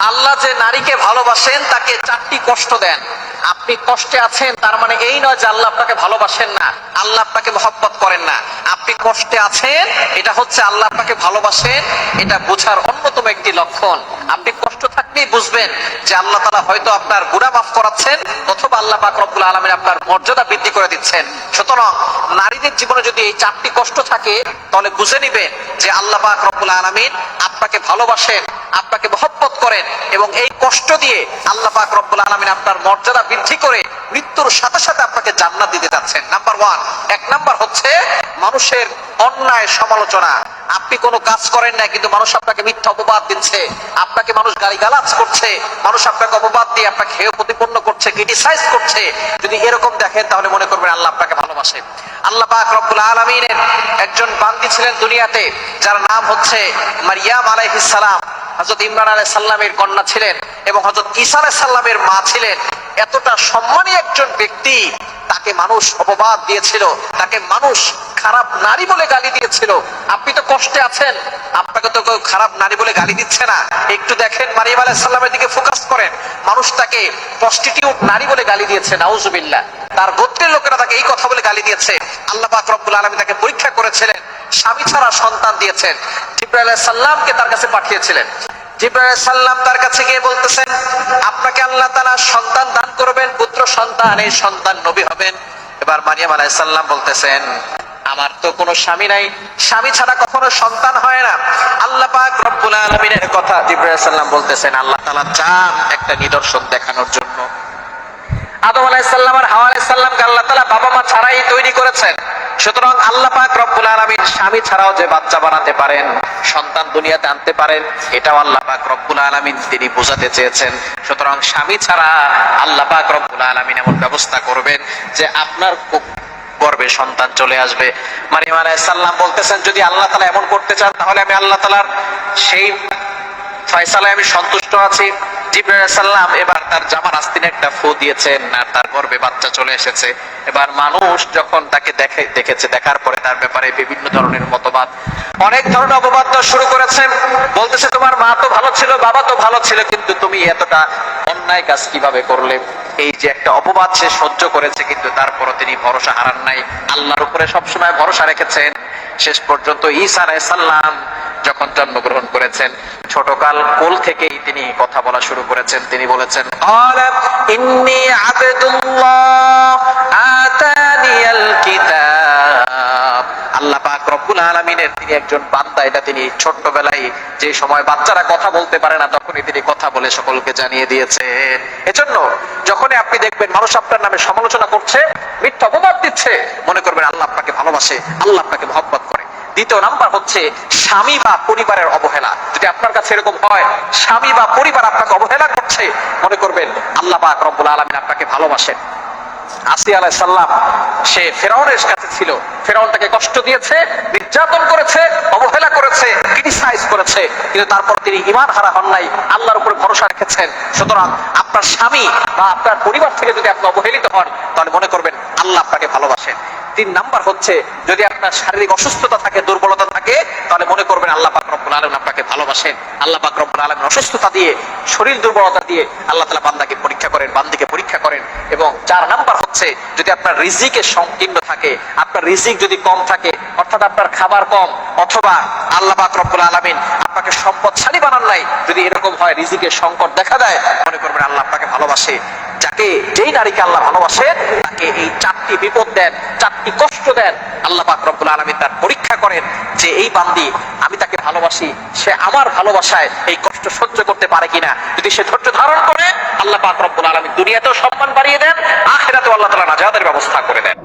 আল্লাহ যে নারীকে ভালোবাসেন, তাকে চারটি কষ্ট দেন। আপনি কষ্টে আছেন, তার মানে এই নয় যে আল্লাহ আপনাকে ভালোবাসেন না, আল্লাহ আপনাকে মহব্বত করেন না। আপনি কষ্টে আছেন, এটা হচ্ছে আল্লাহ আপনাকে ভালোবাসেন, এটা বোঝার অন্যতম একটি লক্ষণ। আপনি কষ্ট থাকলেই বুঝবেন যে আল্লাহ তালা হয়তো আপনার গুড়া মাফ করাচ্ছেন অথবা আল্লাহ পাক রব্বুল আলমের আপনার মর্যাদা বৃদ্ধি করে দিচ্ছেন। সুতরাং নারীদের জীবনে যদি এই চারটি কষ্ট থাকে, তাহলে বুঝে নিবেন যে আল্লাহ পাক রব্বুল আলমিন আপনাকে ভালোবাসেন, আপনাকে মহব্বত করেন এবং এই কষ্ট দিয়ে আল্লাহ পাক রব্বুল আলমিন আপনার মর্যাদা বৃদ্ধি করে মৃত্যুর সাথে সাথে আপনাকে জান্নাত দিতে যাচ্ছেন। নাম্বার ওয়ান এক নাম্বার হচ্ছে মানুষের অন্যায় সমালোচনা। আপনি কোনো কাজ করেন না কিন্তু মানুষ আপনাকে মিথ্যা অপবাদ দিচ্ছে। আপনাকে মানুষ গালিগালাজ করছে। মানুষ আপনাকে অপবাদ দিয়ে আপনাকে হেয় প্রতিপন্ন করছে ক্রিটিসাইজ করছে। যদি এরকম দেখেন, তাহলে মনে করবেন আল্লাহ আপনাকে ভালোবাসে। আল্লাহ পাক রব্বুল আলমিনের একজন বান্দি ছিলেন দুনিয়াতে, যার নাম হচ্ছে মারিয়াম আলাইহিস সালাম। হজরত ইমরান আলাই সাল্লামের কন্যা ছিলেন এবং হজরত ঈসা আলাই সাল্লামের মা ছিলেন, এতটা সম্মানী একজন ব্যক্তি, তাকে মানুষ অপবাদ দিয়েছিল, তাকে মানুষ খারাপ নারী বলে গালি দিয়েছিল। আপনি তো কষ্টে আছেন, আপনাকে তো কেউ খারাপ নারী বলে গালি দিচ্ছে না। একটু দেখেন মারিয়াম আলাহ সাল্লামের দিকে ফোকাস করেন, মানুষ তাকে প্রস্টিটিউট নারী বলে গালি দিয়েছে, নাউজুবিল্লাহ। তার গোত্রের লোকেরা তাকে এই কথা বলে গালি দিয়েছে, আল্লাহ পাক রব্বুল আলমী তাকে পরীক্ষা করেছিলেন। স্বামী ছাড়া সন্তান দিয়েছেন। জিব্রাইল সাল্লামকে তার কাছে পাঠিয়েছিলেন। জিব্রাইল সাল্লাম তার কাছে গিয়ে বলতেছেন, আপনাকে আল্লাহ তাআলা সন্তান দান করবেন, পুত্র সন্তান, এই সন্তান নবী হবেন। এবার মারিয়াম আলাইহিস সাল্লাম বলতেছেন, আমার তো কোনো স্বামী নাই। স্বামী ছাড়া কখনো সন্তান হয় না। আল্লাহ পাক রব্বুল আলামিনের কথা জিব্রাইল সাল্লাম বলতেছেন, আল্লাহ তাআলা চান একটা নিদর্শন দেখানোর জন্য। আদম আলাইসাল্লাম আর হাওয়া আলাইসাল্লামকে আল্লাহ তালা বাবা মা ছাড়াই তৈরি করেছেন। সুতরাং আল্লাহ পাক রব্বুল আলামিন স্বামী ছাড়াও যে বাচ্চা বানাতে পারেন, সন্তান দুনিয়াতে আনতে পারেন, এটাও আল্লাহ পাক রব্বুল আলামিন তিনি বোঝাতে চেয়েছেন। সুতরাং স্বামী ছাড়া আল্লাহ পাক রব্বুল আলামিন এমন ব্যবস্থা করবেন যে আপনার গর্বে সন্তান চলে আসবে। মারিয়াম আলাইসাল্লাম বলতেছেন, যদি আল্লাহ তালা এমন করতে চান, তাহলে আমি আল্লাহ তালার সেই ফয়সালায় আমি সন্তুষ্ট আছি। সাল্লাম এবার তার জামার আস্তিনে একটা ফু দিয়েছেন আর তার গর্বে বাচ্চা চলে এসেছে। এবার মানুষ যখন তাকে দেখে দেখেছে, দেখার পরে তার ব্যাপারে বিভিন্ন ধরনের মতবাদ, অনেক ধরনের অপবাদ শুরু করেছেন। বলতেছে, তোমার মা তো ভালো ছিল, বাবা তো ভালো ছিল, কিন্তু তুমি এতটা অন্যায় কাজ কীভাবে করলে? এই যে একটা অপবাদ সে সহ্য করেছে, কিন্তু তারপরও ভরসা হারান নাই। আল্লাহর উপরে সবসময় ভরসা রেখেছেন। শেষ পর্যন্ত ঈসা সাল্লাম যখন জন্মগ্রহণ করেছেন, ছোটকাল কোল থেকেই তিনি কথা বলা শুরু করেছেন। তিনি বলেছেন রব্বুল আলামিনের তিনি একজন বান্দা, এটা তিনি ছোট্টবেলায় যে সময় বাচ্চারা কথা বলতে পারে না, তখনই তিনি কথা বলে সকলকে জানিয়ে দিয়েছেন। এজন্য যখনই আপনি দেখবেন মানুষ আপনার নামে সমালোচনা করছে, মিথ্যা অপবাদ দিচ্ছে, মনে করবেন আল্লাহ আপনাকে ভালোবাসে, আল্লাহ আপনাকে মহব্বত করে। দ্বিতীয় নাম্বার হচ্ছে স্বামী বা পরিবারের অবহেলা। যদি আপনার কাছে এরকম হয়, স্বামী বা পরিবার আপনাকে অবহেলা করছে, মনে করবেন আল্লাহ পাক রব্বুল আলামিন আপনাকে ভালোবাসেন। আসি আলাই সাল্লাম সে ফেরাউনের কাছে ছিল। ফেরাউন তাকে কষ্ট দিয়েছে, নির্যাতন করেছে, অবহেলা করেছে ক্রিটিসাইজ করেছে, কিন্তু তারপর তিনি ইমান হারা হন নাই, আল্লাহর উপরে ভরসা রেখেছেন। সুতরাং আপনার স্বামী বা আপনার পরিবার থেকে যদি আপনি অবহেলিত হন, তাহলে মনে করবেন আল্লাহ আপনাকে ভালোবাসেন। তিন নাম্বার হচ্ছে, যদি আপনার শারীরিক অসুস্থতা থাকে, দুর্বলতা থাকে, তাহলে মনে করবেন আল্লাহ আলামিন আপনাকে ভালোবাসেন, আল্লাহ পাক রব্বুল আলমের অসুস্থতা দিয়ে, শরীর দুর্বলতা দিয়ে আল্লাহ তালা বান্দাকে পরীক্ষা করেন, বান্দিকে পরীক্ষা করেন এবং চার নাম্বার হচ্ছে যদি আপনার রিজিকের সংকীর্ণ থাকে, আপনার রিজিক যদি কম থাকে, অর্থাৎ আপনার খাবার কম, অথবা আল্লাহ পাক রব্বুল আলমিন আপনাকে সম্পদশালী বানান নাই যদি এরকম হয় রিজিকের সংকট দেখা দেয়। মনে করবেন আল্লাহ আপনাকে ভালোবাসে। যাকে যেই নারীকে আল্লাহ ভালোবাসে, তাকে এই চারটি বিপদ দেন, চারটি কষ্ট দেন। আল্লাহ পাক রব্বুল আলামিন তার পরীক্ষা করেন যে এই বান্দি, আমি তাকে ভালোবাসি, সে আমার ভালোবাসায় এই কষ্ট সহ্য করতে পারে কিনা। যদি সে ধৈর্য ধারণ করে, আল্লাহ পাক রব্বুল আলামিন দুনিয়াতেও সম্মান বাড়িয়ে দেন, আখিরাতেও আল্লাহ তালা নাজাতের ব্যবস্থা করে দেন।